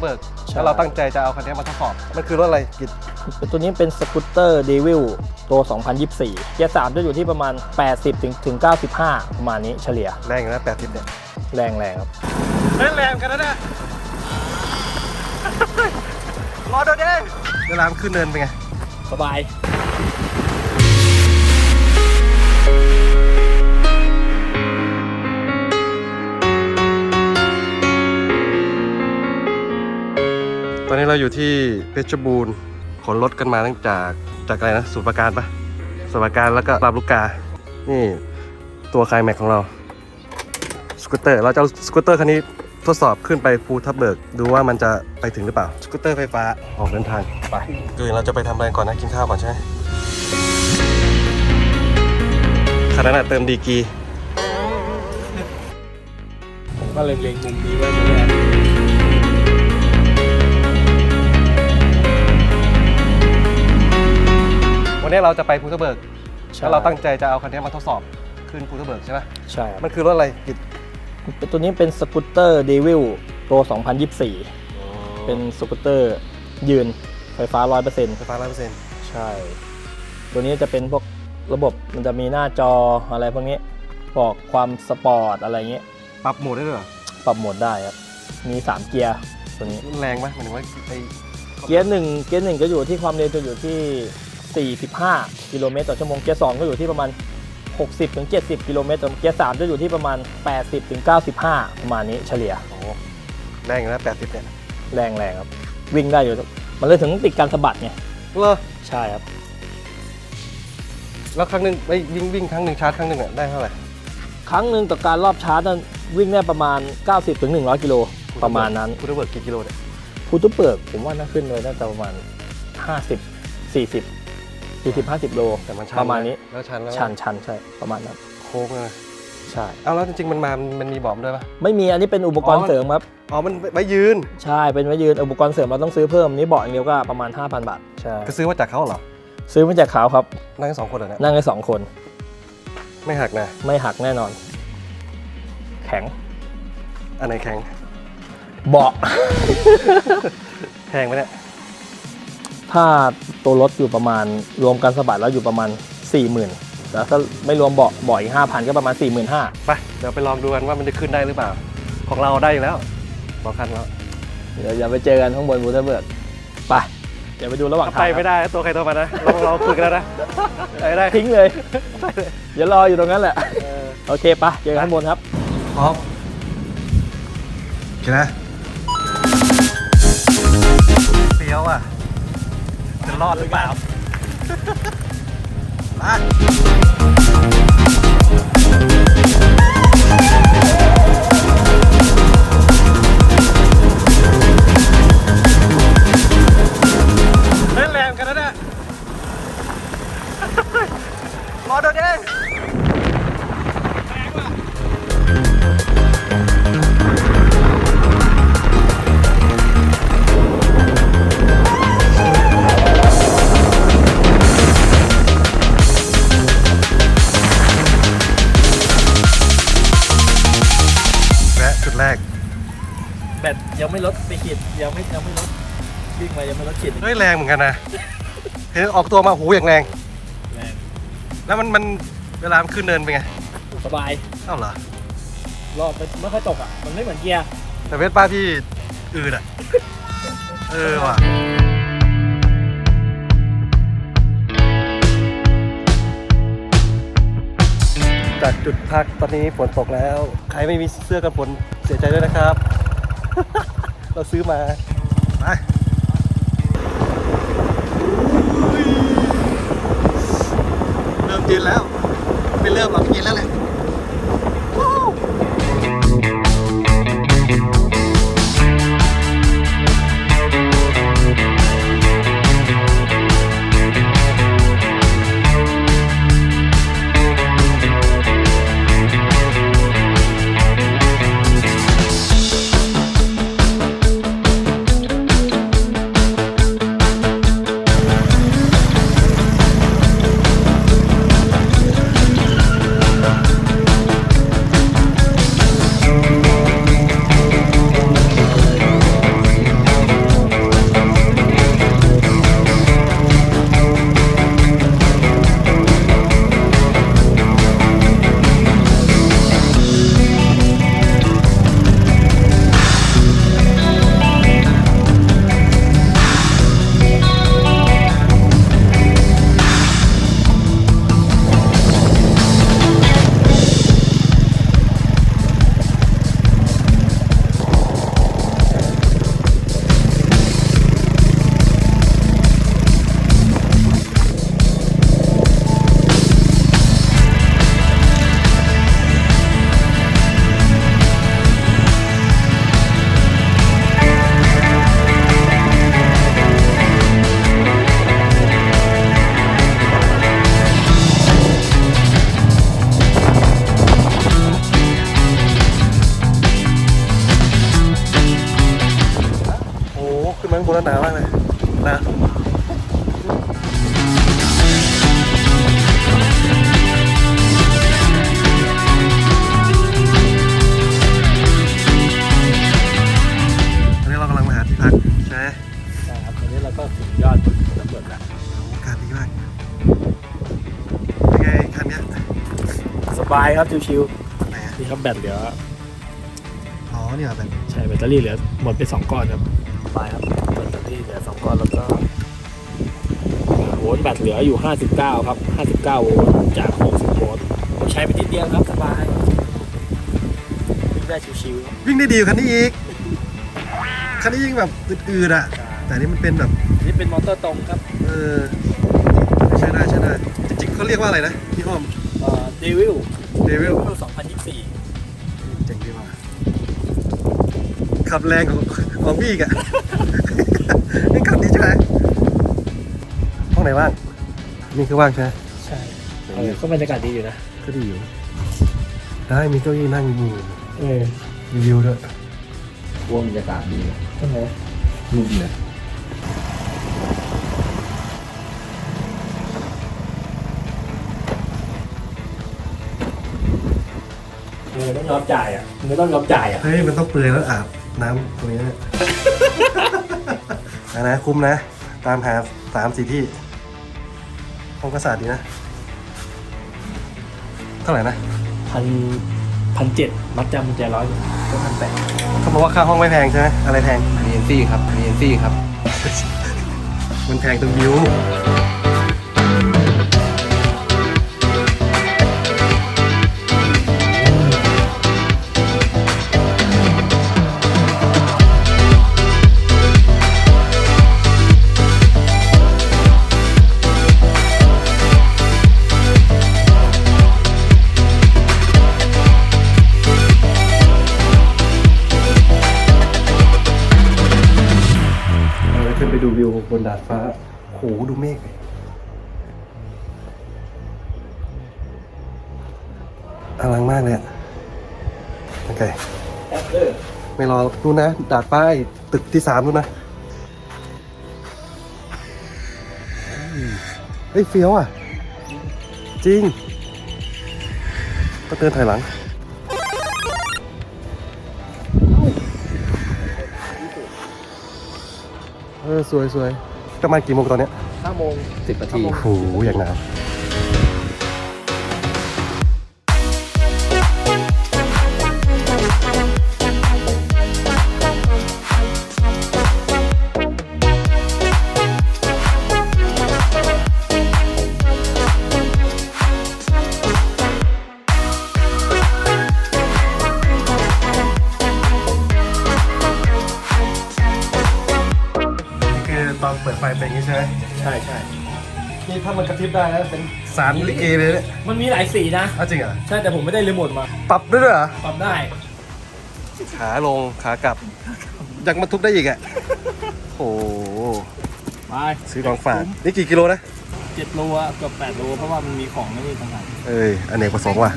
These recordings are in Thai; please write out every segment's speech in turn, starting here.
เบิร์กใช่ แล้วเราตั้งใจจะเอาคันนี้มาทดสอบ มันคือรถอะไรกิจตัวนี้เป็นสกูตเตอร์เดวิลตัว 2024 เกียร์3จะอยู่ที่ประมาณ 80 ถึงถึง 95 ประมาณนี้เฉลี่ยแรงอยู่นะแปดสิบเนี่ยแรงแรงครับเล่นแรงกันนะเนี่ย รอเดี๋ยวดิเวลามันขึ้นเนินเป็นไง สบาย เราอยู่ที่เพชรบูรณ์ขนรถกันมาตั้งจากจากอะไรนะสูตรประการปะสูตรประการแล้วก็ลำลูกกา นี่ตัวคลายแม็กของเรา สกูตเตอร์ เราจะเอาสกูตเตอร์คันนี้ทดสอบขึ้นไปภูทับเบิก ดูว่ามันจะไปถึงหรือเปล่า สกูตเตอร์ไฟฟ้าออกเดินทางไปคือเราจะไปทำอะไรก่อนนะ กินข้าวก่อนใช่ไหมขนาดเติมดีกีผมก็เล็งๆมุมนี้ไว้เลย วันนี้เราจะไปภูทับเบิกใช่แล้วเราตั้งใจจะเอาคันนี้มาทดสอบขึ้นภูทับเบิกใช่ไหมใช่ครับมันคือรถอะไรกิจตัวนี้เป็นสกูตเตอร์เดวิลตัว2024 เป็นสกูตเตอร์ยืนไฟฟ้า 100%ไฟฟ้าร้อยเปอร์เซ็นต์ใช่ ตัวนี้จะเป็นพวกระบบมันจะมีหน้าจออะไรพวกนี้บอกความสปอร์ตอะไรเงี้ยปรับโหมดได้ด้วยเหรอปรับโหมดได้ครับ มี 3 เกียร์ตัวนี้ แรงไหมหมายถึงว่าไอเกียร์หนึ่งเกียร์หนึ่งก็อยู่ที่ความเร็วจะอยู่ที่ 45 กิโลเมตรต่อชั่วโมง เกียร์สองก็อยู่ที่ประมาณ 60ถึง70 กิโลเมตรต่อเกียร์สามจะอยู่ที่ประมาณ 80ถึง95 ประมาณนี้เฉลี่ย โอ้โหแรงอยู่นะแปดสิบเนี่ยแรงแรงครับ วิ่งได้อยู่ มันเลยถึงติดการสะบัดไงเหรอใช่ครับ แล้วครั้งหนึ่งไอวิ่งวิ่งครั้งหนึ่งชาร์จครั้งหนึ่งอะได้เท่าไหร่ครั้งหนึ่งต่อการรอบชาร์จนั้นวิ่งได้ประมาณ 90ถึง100 กิโลประมาณนั้นภูทับเบิกกี่กิโลเนี่ยพูทุเปิกผมว่าน่าขึ้นเลยน่าจะประมาณ 50 40 40 50 โลแต่มันชันประมาณนี้แล้วชันแล้วชันชันใช่ประมาณนั้นโค้งเลยใช่เอาแล้วจริงๆมันมามันมีบอมด้วยปะไม่มีอันนี้เป็นอุปกรอ๋ณ์อเสริมครับอ๋อมันไว้ยืนใช่เป็นไว้ยืนอุปกรณ์เสริมเราต้องซื้อเพิ่มนี่เบาะอย่างเดียวก็ประมาณ 5,000 บาทใช่ก็ซื้อมาจากเขาเหรอซื้อมาจากเขาครับนั่งกันสองคนเหรอเนี่ยนั่งได้สองคน ไม่หักนะไม่หักแน่นอน แข็งอันไหนแข็งเบาะแพงไหมเนี่ย ถ้าตัวรถอยู่ประมาณรวมกันสะบัดแล้วอยู่ประมาณ 40,000 แล้วถ้าไม่รวมเบาะเบาะอีก5,000 ก็ประมาณ 45,000ไปเดี๋ยวไปลองดูกันว่ามันจะขึ้นได้หรือเปล่า ของเราได้อยู่แล้วสองคันแล้วเดี๋ยวอย่าไปเจอกันข้างบนบูเทเบิร์กไปเดี๋ยวไปดูระหว่างทางไปไม่ได้ตัวใครตัวมันนะเราเราคุยกันแล้วนะไปได้ทิ้งเลยเดี๋ยวรออยู่ตรงนั้นแหละโอเคปะเจอกันข้างบนครับพร้อมโอเคนะเฟี้ยวอะจะ รอดหรือเปล่ามา ยังไม่ยังไม่ลดวิ่งมายังไม่ลดขีดเฮ้ยแรงเหมือนกันนะเห็นออกตัวมาหูอย่างแรง แรงแล้วมันมันเวลามันขึ้นเนินเป็นไงสบายเอ้าเหรอรอบมันไม่ค่อยตกอะมันไม่เหมือนเกียร์แต่เวสป้าพี่อืดอะเออว่ะจากจุดพักตอนนี้ฝนตกแล้ว ใครไม่มีเสื้อกันฝนเสียใจด้วยนะครับ เราซื้อมา ไป คนลหนามากเลยนะตอนนี้เรากำลังมาหาที่พักใช่ไหมครับวันนี้เราก็ถึงยอดบนเขาน้ำเบิดแล้วโกาสดีมากเป็นไงคันนี้สบายครับชิวๆนี่ครับแบตเหลืออ๋อนี่ยหรอแบบใช่แบตเตอรี่เหลือหมดไปสองก้อนครับสบายครับ แบตเตอรี่เหลือสองก้อนแล้วก็โวลต์แบตเหลืออยู่ 59 ครับ 59 โวลต์จาก 60 โวลต์ใช้ไปนิดเดียวครับ สบายวิ่งได้ชิวๆครับวิ่งได้ดีกว่าคันนี้อีก คันนี้ยิ่งแบบอืดๆอะ แต่อันนี่มันเป็นแบบ นี่เป็นมอเตอร์ตรงครับเออใช่ได้ใช่ได้จริงๆเขาเรียกว่าอะไรนะพี่อ้อมเอ่อเดวิลเดวิล2024 เจ๋งดีว่ะขับแรงของของพี่อีกอะ นี่ขับดีใช่ไหมห้องไหนว่าง นี่คือว่างใช่ไหมใช่เออก็บรรยากาศดีอยู่นะ ก็ดีอยู่ ได้มีเก้าอี้นั่งอยู่เออมีวิวด้วยพวกบรรยากาศดีใช่ไหมนุ่มเลยเออต้องยอมจ่ายอะมึงก็ต้องยอมจ่ายอะ เฮ้ย มันต้องเปลือยแล้วอาบน้ำตรงนี้ นะอะนะคุ้มนะ ตามหาสามสี่ที่ห้องกระสาดดีนะ เท่าไหร่นะพันพันเจ็ดมัดจำกุญแจร้อยก็พันแปดเขาบอกว่าค่าห้องไม่แพงใช่ไหมอะไรแพงมีเอ็นซี่ครับมีเอ็นซี่ครับ มันแพงตรงวิว อลังมากเลยอะโอเคไม่รอนู่นนะ ดาดฟ้าไอ้ตึกที่สามนู่นนะเฮ้ยเฟี้ยวอะ จริง ก็เตือนถอยหลังเออ สวยสวยประมาณกี่โมงตอนเนี้ยห้าโมงสิบนาทีโอ้โหอย่างหนาวนี่ ปิดไฟเป็นอย่างนี้ใช่ไหมใช่ใช่นี่ถ้ามันกระพริบได้นะเป็นสารลิเกเลยเนี่ยมันมีหลายสีนะ อ้าวจริงเหรอใช่แต่ผมไม่ได้รีโมทมาปรับด้วยเหรอปรับได้ ขาลงขากลับยังมาทุบได้อีกอะโอ้โหไปซื้อของฝากนี่กี่กิโลนะเจ็ดโลอะเกือบแปดโลเพราะว่ามันมีของไม่มีต่างหากเอ้ยอเนกประสงค์ว่ะ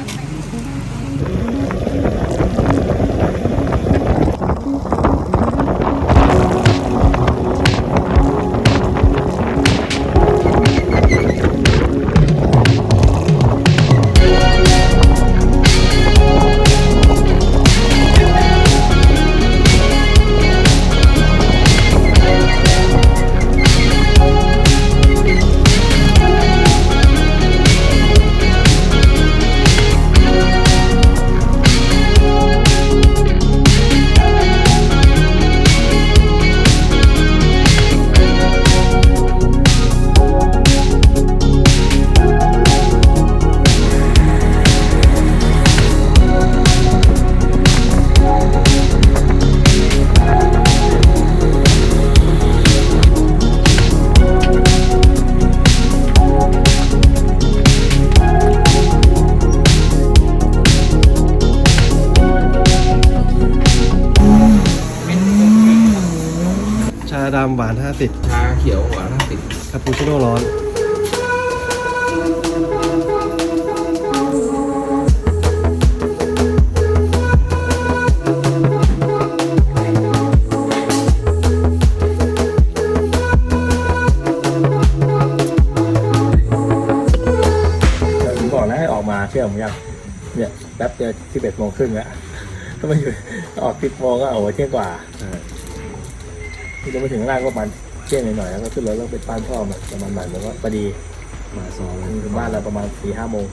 ำหวาน50ชาเขียวหวานห้าสิบคาปูชิโน่ร้อน ผมบอกแล้วให้ออกมาเชื่อผมยังเนี่ยแป๊บเดียวสิบเอ็ดโมงครึ่งแล้วก็มาอยู่ ออกสิบโมงก็เอาไว้เที่ยงกว่าที่จะไปถึงข้างล่างก็ประมาณ เจ๊งหน่อยๆแล้วก็ขึ้นรถแล้วไปป้านพ่อมาประมาณบ่ายโมงก็พอดีมาซอมบ้านเราประมาณสี่ห้าโมง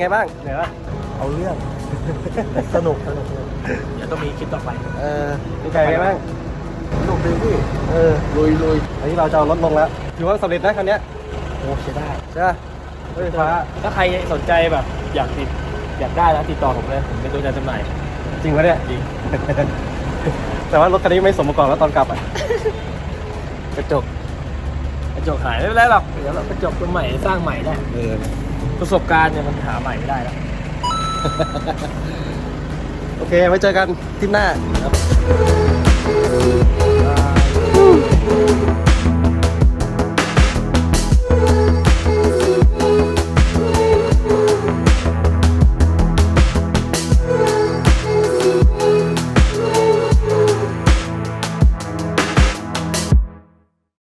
ไงบ้างเหนื่อยปะเอาเรื่อง สนุกสนุกเดี๋ยวต้องมีคลิปต่อไป เออเป็นไงบ้างสนุกดีพี่เออลุยลุยอันนี้เราจะเอารถลงแล้ว ถือว่าสำเร็จนะคันเนี้ยโอ้ใช่ได้ใช่ปะรถไฟฟ้าถ้าใครสนใจแบบ อยากติดอยากได้แล้วติดต่อผมเลยผมเป็นตัวแทนจำหน่ายจริงปะเนี่ยจริงแต่ว่ารถคันนี้ไม่สมประกอบแล้วตอนกลับอะกระจกกระจกหายไม่เป็นไรหรอกเดี๋ยวเรากระจกตัวใหม่สร้างใหม่ได้เออ ประสบการณ์เนี่ยมันหาใหม่ไม่ได้แล้ว โอเค ไว้เจอกันทริปหน้าครับ